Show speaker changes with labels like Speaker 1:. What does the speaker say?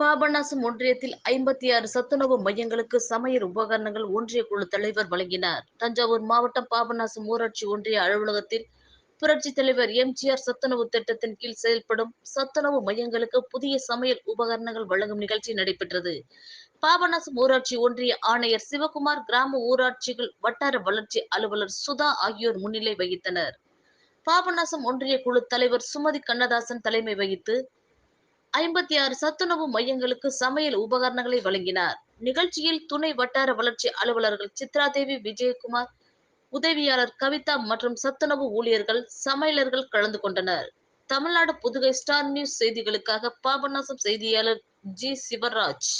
Speaker 1: பாபநாசம் ஒன்றியத்தில் ஐம்பத்தி ஆறு சத்துணவு மையங்களுக்கு சமையல் உபகரணங்கள் ஒன்றிய குழு தலைவர் வழங்கினார். தஞ்சாவூர் மாவட்டம் பாபநாசம் ஊராட்சி ஒன்றிய அலுவலகத்தில் புரட்சி தலைவர் எம்ஜிஆர் சத்துணவு திட்டத்தின் கீழ் செயல்படும் சத்துணவு மையங்களுக்கு புதிய சமையல் உபகரணங்கள் வழங்கும் நிகழ்ச்சி நடைபெற்றது. பாபநாசம் ஊராட்சி ஒன்றிய ஆணையர் சிவகுமார் கிராம ஊராட்சிகள் வட்டார வளர்ச்சி அலுவலர் சுதா ஆகியோர் முன்னிலை வகித்தனர். பாபநாசம் ஒன்றிய குழு தலைவர் சுமதி கண்ணதாசன் தலைமை வகித்து ஐம்பத்தி ஆறு சத்துணவு மையங்களுக்கு சமையல் உபகரணங்களை வழங்கினார். நிகழ்ச்சியில் துணை வட்டார வளர்ச்சி அலுவலர்கள் சித்ராதேவி விஜயகுமார் உதவியாளர் கவிதா மற்றும் சத்துணவு ஊழியர்கள் சமையலர்கள் கலந்து கொண்டனர். தமிழ்நாடு புதுகை ஸ்டார் நியூஸ் செய்திகளுக்காக பாபநாசம் செய்தியாளர் ஜி சிவராஜ்.